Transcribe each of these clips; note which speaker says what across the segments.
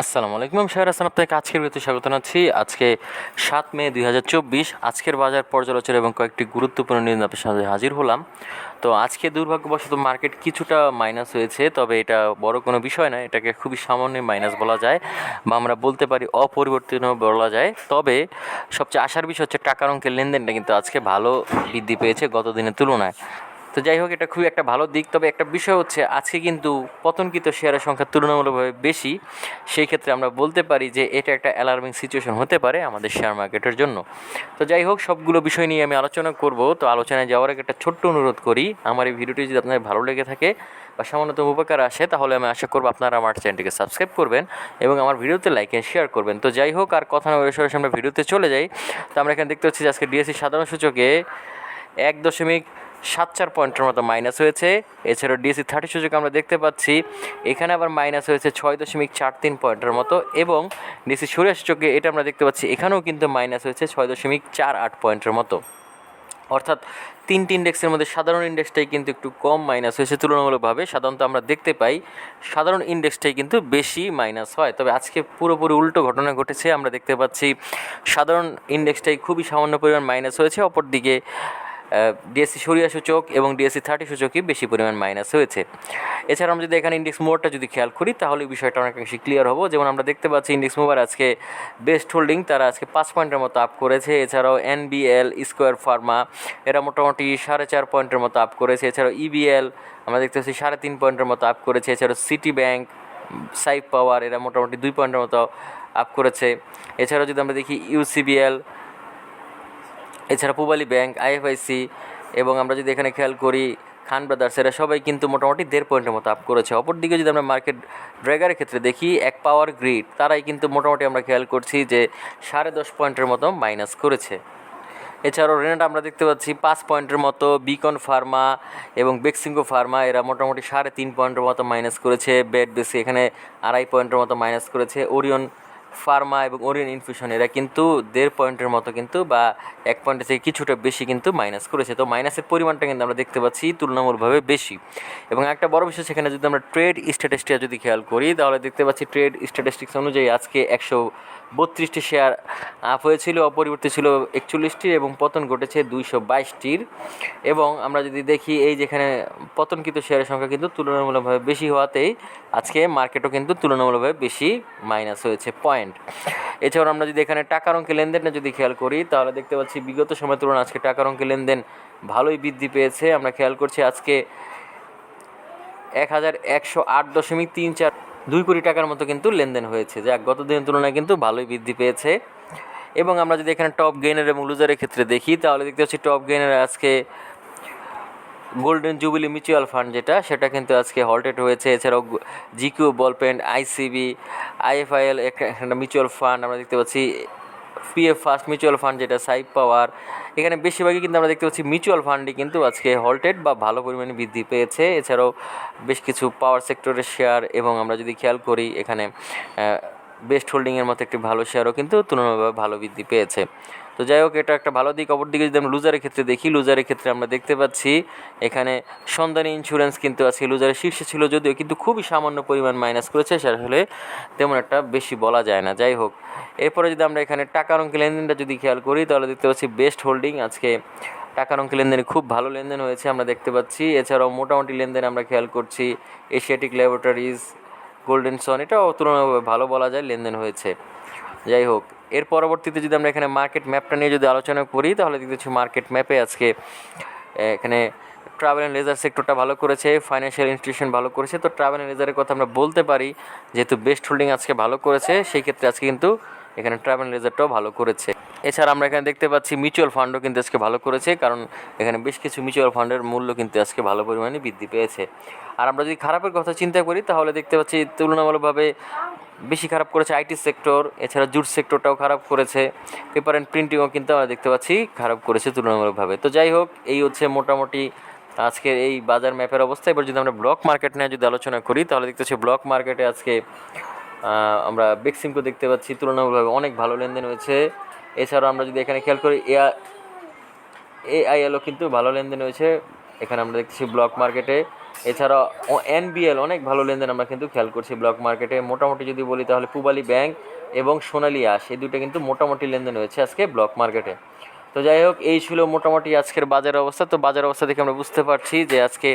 Speaker 1: আসসালামু আলাইকুম শাহর হাসান আপনাকে আজকের ভিডিওতে স্বাগত জানাচ্ছি। আজকে সাত মে দুই হাজার চব্বিশ, আজকের বাজার পর্যালোচনা এবং কয়েকটি গুরুত্বপূর্ণ নিউজ আপনার সাথে হাজির হলাম। তো আজকে দুর্ভাগ্যবশত মার্কেট কিছুটা মাইনাস হয়েছে, তবে এটা বড় কোনো বিষয় না এটাকে খুবই সামান্য মাইনাস বলা যায় বা আমরা বলতে পারি অপরিবর্তন বলা যায়। তবে সবচেয়ে আশার বিষয় হচ্ছে টাকার অঙ্কের লেনদেনটা কিন্তু আজকে ভালো বৃদ্ধি পেয়েছে গত দিনের তুলনায়। তো যাই হোক, এটা খুবই একটা ভালো দিক। তবে একটা বিষয় হচ্ছে, আজকে কিন্তু পতনকৃত শেয়ারের সংখ্যা তুলনামূলকভাবে বেশি। সেই ক্ষেত্রে আমরা বলতে পারি যে, এটা একটা অ্যালার্মিং সিচুয়েশন হতে পারে আমাদের শেয়ার মার্কেটের জন্য। তো যাই হোক, সবগুলো বিষয় নিয়ে আমি আলোচনা করব। তো আলোচনায় যাওয়ার আগে একটা ছোট্ট অনুরোধ করি, আমার এই ভিডিওটি যদি আপনাদের ভালো লেগে থাকে বা সামান্যতম উপকার আসে, তাহলে আমি আশা করব আপনারা আমার চ্যানেলটিকে সাবস্ক্রাইব করবেন এবং আমার ভিডিওতে লাইক এন্ড শেয়ার করবেন। তো যাই হোক, আর কথা না সরাসরি আমরা ভিডিওতে চলে যাই। তো আমরা এখানে দেখতে পাচ্ছি যে, আজকে ডিএসসি সাধারণ সূচকে এক দশমিক সাত চার পয়েন্টের মতো মাইনাস হয়েছে। এছাড়াও ডিএসসি থার্টি সূচকে আমরা দেখতে পাচ্ছি। এখানে আবার মাইনাস হয়েছে ছয় দশমিক চার তিন পয়েন্টের মতো এবং ডিএসসি সূর্য সূচকে এটা আমরা দেখতে পাচ্ছি, এখানেও কিন্তু মাইনাস হয়েছে ছয় দশমিক চার আট পয়েন্টের মতো। অর্থাৎ তিনটি ইন্ডেক্সের মধ্যে সাধারণ ইন্ডেক্সটাই কিন্তু একটু কম মাইনাস হয়েছে তুলনামূলকভাবে। সাধারণত আমরা দেখতে পাই সাধারণ ইন্ডেক্সটাই কিন্তু বেশি মাইনাস হয়। তবে আজকে পুরোপুরি উল্টো ঘটনা ঘটেছে। আমরা দেখতে পাচ্ছি সাধারণ ইন্ডেক্সটাই খুবই সামান্য পরিমাণ মাইনাস হয়েছে। অপরদিকে ডিএসসি সরিয়া সূচক এবং ডিএসসি থার্টি সূচকই বেশি পরিমাণ মাইনাস হয়েছে। এছাড়া আমরা যদি এখানে ইন্ডেক্স মোডটা যদি খেয়াল করি, তাহলে বিষয়টা অনেকাংশে ক্লিয়ার হব। যেমন আমরা দেখতে পাচ্ছি ইন্ডেক্স মোভার আজকে বেস্ট হোল্ডিং তারা আজকে পাঁচ পয়েন্টের মতো আপ করেছে। এছাড়াও এনবিএল স্কোয়ার ফার্মা এরা মোটামুটি সাড়ে চার পয়েন্টের মতো আপ করেছে। এছাড়াও ইবিএল আমরা দেখতে পাচ্ছি সাড়ে তিন পয়েন্টের মতো আপ করেছে। এছাড়াও সিটি ব্যাংক সাইফ পাওয়ার এরা মোটামুটি দুই পয়েন্টের মতো আপ করেছে। এছাড়াও যদি আমরা দেখি ইউসিবিএল এছাড়া পূবালী ব্যাংক আইএফআইসি এবং আমরা যদি এখানে খেয়াল করি, খান ব্রাদার্স, এরা সবাই কিন্তু মোটামুটি দেড় পয়েন্টের মতো আপ করেছে। অপরদিকে যদি আমরা মার্কেট ড্র্যাগারের ক্ষেত্রে দেখি, এক পাওয়ার গ্রিড, তারাই কিন্তু মোটামুটি আমরা খেয়াল করছি যে সাড়ে দশ পয়েন্টের মতো মাইনাস করেছে। এছাড়াও রেনাটা আমরা দেখতে পাচ্ছি, পাঁচ পয়েন্টের মতো বিকন ফার্মা এবং বেক্সিঙ্গো ফার্মা, এরা মোটামুটি সাড়ে তিন পয়েন্টের মতো মাইনাস করেছে। বেড বেসি এখানে আড়াই পয়েন্টের মতো মাইনাস করেছে। ওরিয়ন ফার্মা এবং ওরিয়ন ইনফিউশন এরা কিন্তু দেড় পয়েন্টের মতো কিন্তু বা এক পয়েন্টের থেকে কিছুটা বেশি কিন্তু মাইনাস করেছে। তো মাইনাসের পরিমাণটা কিন্তু আমরা দেখতে পাচ্ছি তুলনামূলকভাবে বেশি। এবং একটা বড় বিষয় সেখানে যদি আমরা ট্রেড স্ট্যাটিস্টিক্স যদি খেয়াল করি, তাহলে দেখতে পাচ্ছি ট্রেড স্ট্যাটিস্টিক্স অনুযায়ী আজকে একশো বত্রিশটি শেয়ার আপ হয়েছিল অপরিবর্তিত ছিল একচল্লিশটির এবং পতন ঘটেছে দুইশো বাইশটির। এবং আমরা যদি দেখি এই যেখানে পতনকৃত শেয়ারের সংখ্যা কিন্তু তুলনামূলকভাবে বেশি হওয়াতেই আজকে মার্কেটও কিন্তু তুলনামূলকভাবে বেশি মাইনাস হয়েছে পয়েন্ট এছাড়াও আমরা যদি এখানে টাকার অঙ্কে লেনদেনটা যদি খেয়াল করি, তাহলে দেখতে পাচ্ছি বিগত সময় তুলনায় আজকে টাকার অঙ্কে লেনদেন ভালোই বৃদ্ধি পেয়েছে। আমরা খেয়াল করছি আজকে এক হাজার একশো আট দশমিক তিন চার দুই কোটি টাকার মতো কিন্তু লেনদেন হয়েছে, যা গত দিনের তুলনায় কিন্তু ভালোই বৃদ্ধি পেয়েছে। এবং আমরা যদি এখানে টপ গেইনার এবং লুজারের ক্ষেত্রে দেখি, তাহলে দেখতে পাচ্ছি টপ গেইনার আজকে গোল্ডেন জুবিলি মিউচুয়াল ফান্ড যেটা, সেটা কিন্তু আজকে হল্টেড হয়েছে। এছাড়াও জিকিউ বল পেন্ট আইসিবি আইএফআইএল একটা মিউচুয়াল ফান্ড আমরা দেখতে পাচ্ছি। পিএফ ফার্স্ট মিউচুয়াল ফান্ড যেটা সাইপ পাওয়ার এখানে বেশিরভাগই কিন্তু আমরা দেখতে পাচ্ছি মিউচুয়াল ফান্ডই কিন্তু আজকে হল্টেড বা ভালো পরিমাণে বৃদ্ধি পেয়েছে। এছাড়াও বেশ কিছু পাওয়ার সেক্টরের শেয়ার এবং আমরা যদি খেয়াল করি, এখানে বেস্ট হোল্ডিংয়ের মতো একটি ভালো শেয়ারও কিন্তু তুলনামূলকভাবে ভালো বৃদ্ধি পেয়েছে। তো যাই হোক, এটা একটা ভালো দিক। অপর দিকে যদি আমরা লুজারের ক্ষেত্রে দেখি লুজারের ক্ষেত্রে আমরা দেখতে পাচ্ছি, এখানে সন্ধানী ইন্স্যুরেন্স কিন্তু আজকে লুজারের শীর্ষে ছিল যদিও কিন্তু খুবই সামান্য পরিমাণ মাইনাস করেছে, সেটা আসলে তেমন একটা বেশি বলা যায় না। যাই হোক, এরপরে যদি আমরা এখানে টাকার অঙ্কে লেনদেনটা যদি খেয়াল করি, তাহলে দেখতে পাচ্ছি বেস্ট হোল্ডিং আজকে টাকার অঙ্কে লেনদেনে খুব ভালো লেনদেন হয়েছে, আমরা দেখতে পাচ্ছি। এছাড়াও মোটামুটি লেনদেন আমরা খেয়াল করছি এশিয়াটিক ল্যাবরেটরিজ গোল্ডেন সন এটাও তুলনাভাবে ভালো বলা যায় লেনদেন হয়েছে। যাই হোক, এর পরবর্তীতে যদি আমরা এখানে মার্কেট ম্যাপটা নিয়ে যদি আলোচনা করি, তাহলে দেখতে পাচ্ছি মার্কেট ম্যাপে আজকে এখানে ট্রাভেল অ্যান্ড লেজার সেক্টরটা ভালো করেছে ফাইন্যান্সিয়াল ইনস্টিটিউশন ভালো করেছে। তো ট্রাভেল অ্যান্ড লেজারের কথা আমরা বলতে পারি, যেহেতু বেস্ট হোল্ডিং আজকে ভালো করেছে, সেই ক্ষেত্রে আজকে কিন্তু এখানে ট্রাভেল লেজারটাও ভালো করেছে। এছাড়া আমরা এখানে দেখতে পাচ্ছি মিউচুয়াল ফান্ডও কিন্তু আজকে ভালো করেছে, কারণ এখানে বেশ কিছু মিউচুয়াল ফান্ডের মূল্য কিন্তু আজকে ভালো পরিমাণে বৃদ্ধি পেয়েছে। আর আমরা যদি খারাপের কথা চিন্তা করি, তাহলে দেখতে পাচ্ছি তুলনামূলকভাবে বেশি খারাপ করেছে আইটি সেক্টর, এছাড়া জুট সেক্টরটাও খারাপ করেছে। পেপার অ্যান্ড প্রিন্টিংও কিন্তু আমরা দেখতে পাচ্ছি খারাপ করেছে তুলনামূলকভাবে। তো যাই হোক, এই হচ্ছে মোটামুটি আজকের এই বাজার ম্যাপের অবস্থা। এবার যদি আমরা ব্লক মার্কেট নিয়ে যদি আলোচনা করি, তাহলে দেখতে পাচ্ছি ব্লক মার্কেটে আজকে আমরা বেক্সিমকো দেখতে পাচ্ছি, তুলনামূলকভাবে অনেক ভালো লেনদেন হয়েছে। এছাড়াও আমরা যদি এখানে খেয়াল করি এআইএলও কিন্তু ভালো লেনদেন হয়েছে। এখানে আমরা দেখছি ব্লক মার্কেটে এছাড়া এনবিএল অনেক ভালো লেনদেন আমরা কিন্তু খেয়াল করছি ব্লক মার্কেটে মোটামুটি যদি বলি তাহলে পুবালি ব্যাংক এবং সোনালী আস এই দুটো কিন্তু মোটামুটি লেনদেন হয়েছে আজকে ব্লক মার্কেটে তো যাই হোক, এই ছিল মোটামুটি আজকের বাজার অবস্থা। তো বাজার অবস্থা দেখে আমরা বুঝতে পারছি যে আজকে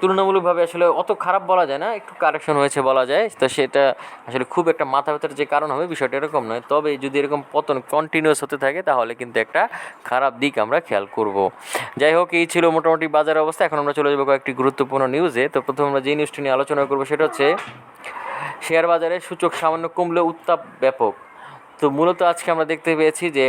Speaker 1: তুলনামূলকভাবে আসলে অত খারাপ বলা যায় না, একটু কারেকশন হয়েছে বলা যায়। তো সেটা আসলে খুব একটা মাথা ব্যথার যে কারণ হবে বিষয়টা এরকম নয়। তবে যদি এরকম পতন কন্টিনিউয়াস হতে থাকে, তাহলে কিন্তু একটা খারাপ দিক আমরা খেয়াল করব। যাই হোক, এই ছিল মোটামুটি বাজার অবস্থা। এখন আমরা চলে যাব কয়েকটি গুরুত্বপূর্ণ নিউজে তো প্রথমে আমরা যে নিউজটি নিয়ে আলোচনা করব, সেটা হচ্ছে শেয়ার বাজারে সূচক সামান্য কমলে উত্তাপ ব্যাপক। তো মূলত আজকে আমরা দেখতে পেয়েছি যে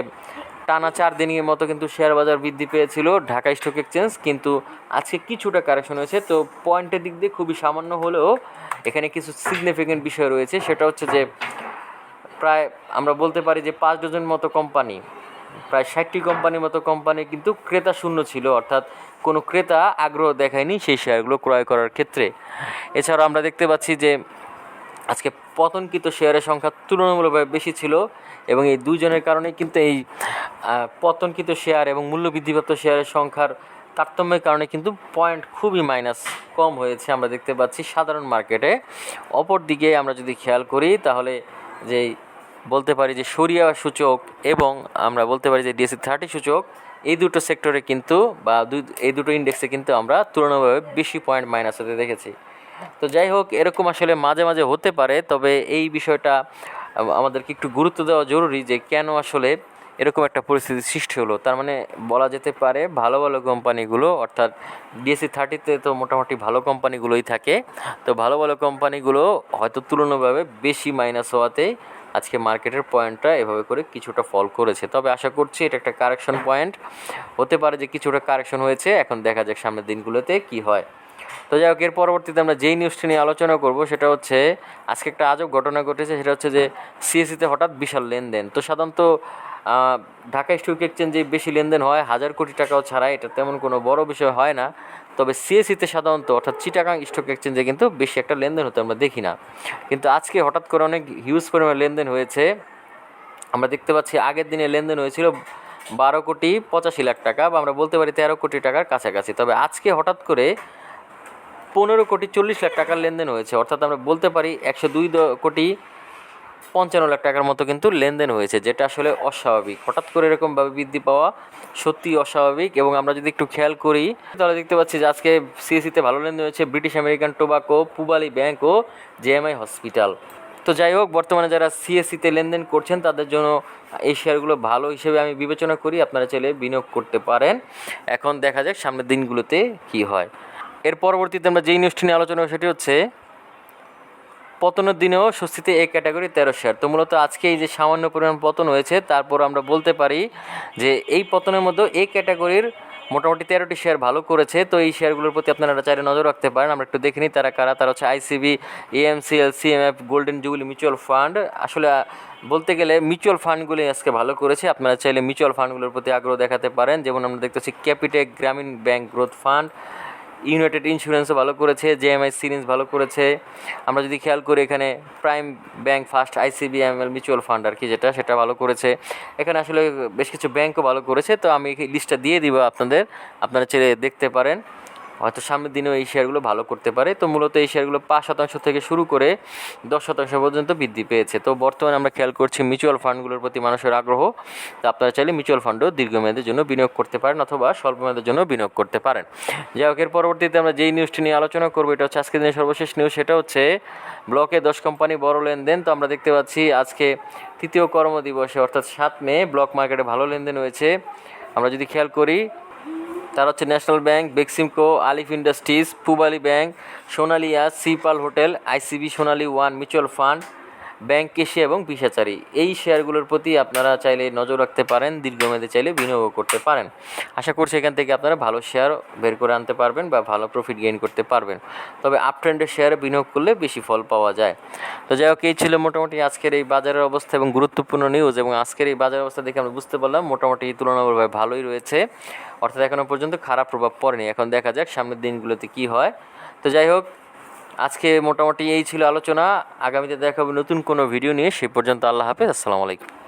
Speaker 1: টানা চার দিনের মতো কিন্তু শেয়ার বাজার বৃদ্ধি পেয়েছিল ঢাকা স্টক এক্সচেঞ্জ, কিন্তু আজকে কিছুটা কারেকশন হয়েছে। তো পয়েন্টের দিক দিয়ে খুবই সামান্য হলেও এখানে কিছু সিগনিফিকেন্ট বিষয় রয়েছে। সেটা হচ্ছে যে প্রায় আমরা বলতে পারি যে পাঁচ ডজন মতো কোম্পানি প্রায় ষাটটি কোম্পানির মতো কোম্পানি কিন্তু ক্রেতা শূন্য ছিল। অর্থাৎ কোনো ক্রেতা আগ্রহ দেখায়নি সেই শেয়ারগুলো ক্রয় করার ক্ষেত্রে। এছাড়াও আমরা দেখতে পাচ্ছি যে আজকে পতনকৃত শেয়ারের সংখ্যা তুলনামূলকভাবে বেশি ছিল এবং এই দুজনের কারণে কিন্তু এই পতনকৃত শেয়ার এবং মূল্য বৃদ্ধিপ্রাপ্ত শেয়ারের সংখ্যার তারতম্যের কারণে কিন্তু পয়েন্ট খুবই মাইনাস কম হয়েছে আমরা দেখতে পাচ্ছি সাধারণ মার্কেটে। অপর দিকে আমরা যদি খেয়াল করি তাহলে যে বলতে পারি যে সরিয়া সূচক এবং আমরা বলতে পারি যে ডিএসসি থার্টি সূচক, এই দুটো সেক্টরে কিন্তু বা এই দুটো ইন্ডেক্সে কিন্তু আমরা তুলনাভাবে বেশি পয়েন্ট মাইনাস হতে দেখেছি। তো যাই হোক, এরকম আসলে মাঝে মাঝে হতে পারে, তবে এই বিষয়টা আমাদেরকে একটু গুরুত্ব দেওয়া জরুরি যে কেন আসলে এরকম একটা পরিস্থিতি সৃষ্টি হলো। তার মানে বলা যেতে পারে ভালো ভালো কোম্পানিগুলো, অর্থাৎ ডিএসসি থার্টিতে তো মোটামুটি ভালো কোম্পানিগুলোই থাকে, তো ভালো ভালো কোম্পানিগুলো হয়তো তুলনাভাবে বেশি মাইনাস হওয়াতে আজকে মার্কেটের পয়েন্টটা এভাবে করে কিছুটা ফল করেছে। তবে আশা করছি এটা একটা কারেকশন পয়েন্ট হতে পারে যে কিছুটা কারেকশন হয়েছে, এখন দেখা যাক সামনের দিনগুলোতে কি হয়। তো যাই হোক, এর পরবর্তীতে আমরা যেই নিউজটি নিয়ে আলোচনা করব, সেটা হচ্ছে আজকে একটা আজব ঘটনা ঘটেছে, সেটা হচ্ছে যে সিএসিতে হঠাৎ বিশাল লেনদেন। তো সাধারণত ঢাকা স্টক এক্সচেঞ্জে বেশি লেনদেন হয়, হাজার কোটি টাকাও ছাড়া এটা তেমন কোনো বড় বিষয় হয় না। তবে সিএসিতে সাধারণত, অর্থাৎ চিটাগাং স্টক এক্সচেঞ্জে কিন্তু বেশি একটা লেনদেন হতে, আমরা দেখি না। কিন্তু আজকে হঠাৎ করে অনেক হিউজ পরিমাণে লেনদেন হয়েছে। আমরা দেখতে পাচ্ছি, আগের দিনে লেনদেন হয়েছিল বারো কোটি পঁচাশি লাখ টাকা, বা আমরা বলতে পারি তেরো কোটি টাকার কাছাকাছি। তবে আজকে হঠাৎ করে পনেরো কোটি চল্লিশ লাখ টাকার লেনদেন হয়েছে। অর্থাৎ আমরা বলতে পারি একশো দুই কোটি পঞ্চান্ন লাখ টাকার মতো কিন্তু লেনদেন হয়েছে, যেটা আসলে অস্বাভাবিক। হঠাৎ করে এরকমভাবে বৃদ্ধি পাওয়া সত্যি অস্বাভাবিক এবং আমরা যদি একটু খেয়াল করি, তাহলে দেখতে পাচ্ছি যে আজকে সিএসিতে ভালো লেনদেন হয়েছে British American Tobacco Pubali bank ও জেএমআই হসপিটাল তো যাই হোক, বর্তমানে যারা সিএসসিতে লেনদেন করছেন, তাদের জন্য এই শেয়ারগুলো ভালো হিসেবে আমি বিবেচনা করি, আপনারা চাইলে বিনিয়োগ করতে পারেন। এখন দেখা যাক সামনের দিনগুলোতে কি হয়। এর পরবর্তীতে আমরা যেই নিউজটি নিয়ে আলোচনা সেটি হচ্ছে, পতনের দিনেও স্বস্তিতে এই ক্যাটাগরি তেরো শেয়ার তো মূলত আজকে এই যে সামান্য পরিমাণ পতন হয়েছে, তারপর আমরা বলতে পারি যে এই পতনের মধ্যে এই ক্যাটাগরির মোটামুটি তেরোটি শেয়ার ভালো করেছে। তো এই শেয়ারগুলোর প্রতি আপনারা চাইলে নজর রাখতে পারেন। আমরা একটু দেখে নিই তারা কারা। তারা হচ্ছে ICB AMCL CMF golden jubilee mutual fund আসলে বলতে গেলে মিউচুয়াল ফান্ডগুলি আজকে ভালো করেছে। আপনারা চাইলে মিউচুয়াল ফান্ডগুলোর প্রতি আগ্রহ দেখাতে পারেন। যেমন আমরা দেখতেছি Capitec Grameen bank growth fund United ইন্স্যুরেন্সও ভালো করেছে জেএমআই সিরিজ ভালো করেছে। আমরা যদি খেয়াল করি এখানে prime bank first ICBML mutual fund আর কি যেটা, সেটা ভালো করেছে। এখানে আসলে বেশ কিছু ব্যাংকও ভালো করেছে, তো আমি লিস্টটা দিয়ে দিব আপনাদের, আপনারা ছেড়ে দেখতে পারেন। হয়তো সামনের দিনেও এই শেয়ারগুলো ভালো করতে পারে। তো মূলত এই শেয়ারগুলো পাঁচ শতাংশ থেকে শুরু করে দশ শতাংশ পর্যন্ত বৃদ্ধি পেয়েছে। তো বর্তমানে আমরা খেয়াল করছি মিউচুয়াল ফান্ডগুলোর প্রতি মানুষের আগ্রহ। তো আপনারা চাইলে মিউচুয়াল ফান্ডও দীর্ঘমেয়াদের জন্য বিনিয়োগ করতে পারেন অথবা স্বল্প মেয়াদের জন্য বিনিয়োগ করতে পারেন। যাই হোক, এর পরবর্তীতে আমরা যেই নিউজটি নিয়ে আলোচনা করব, এটা হচ্ছে আজকের দিনের সর্বশেষ নিউজ সেটা হচ্ছে ব্লকে দশ কোম্পানি বড় লেনদেন। তো আমরা দেখতে পাচ্ছি আজকে তৃতীয় কর্মদিবসে অর্থাৎ সাত মে, ব্লক মার্কেটে ভালো লেনদেন হয়েছে। আমরা যদি খেয়াল করি তার হচ্ছে national bank, Beximco, Alif industries, Pubali bank সোনালিয়া সিপাল hotel, ICB Sonali one mutual fund bank Asia এবং বিশাচারী এই শেয়ারগুলোর প্রতি আপনারা চাইলে নজর রাখতে পারেন, দীর্ঘমেয়াদে চাইলে বিনিয়োগ করতে পারেন। আশা করছি এখান থেকে আপনারা ভালো শেয়ার বের করে আনতে পারবেন বা ভালো প্রফিট গেইন করতে পারবেন। তবে আপ ট্রেন্ডের শেয়ারে বিনিয়োগ করলে বেশি ফল পাওয়া যায়। তো যাই হোক, এই ছিল মোটামুটি আজকের এই বাজারের অবস্থা এবং গুরুত্বপূর্ণ নিউজ এবং আজকের এই বাজারের অবস্থা দেখে আমরা বুঝতে পারলাম মোটামুটি তুলনামূলকভাবে ভালোই রয়েছে। অর্থাৎ এখনও পর্যন্ত খারাপ প্রভাব পড়েনি। এখন দেখা যাক সামনের দিনগুলোতে কি হয়। তো যাই হোক আজকে মোটামুটি এই ছিল আলোচনা। আগামীতে দেখা হবে নতুন কোনো ভিডিও নিয়ে। সে পর্যন্ত আল্লাহ হাফেজ। আসসালামু আলাইকুম।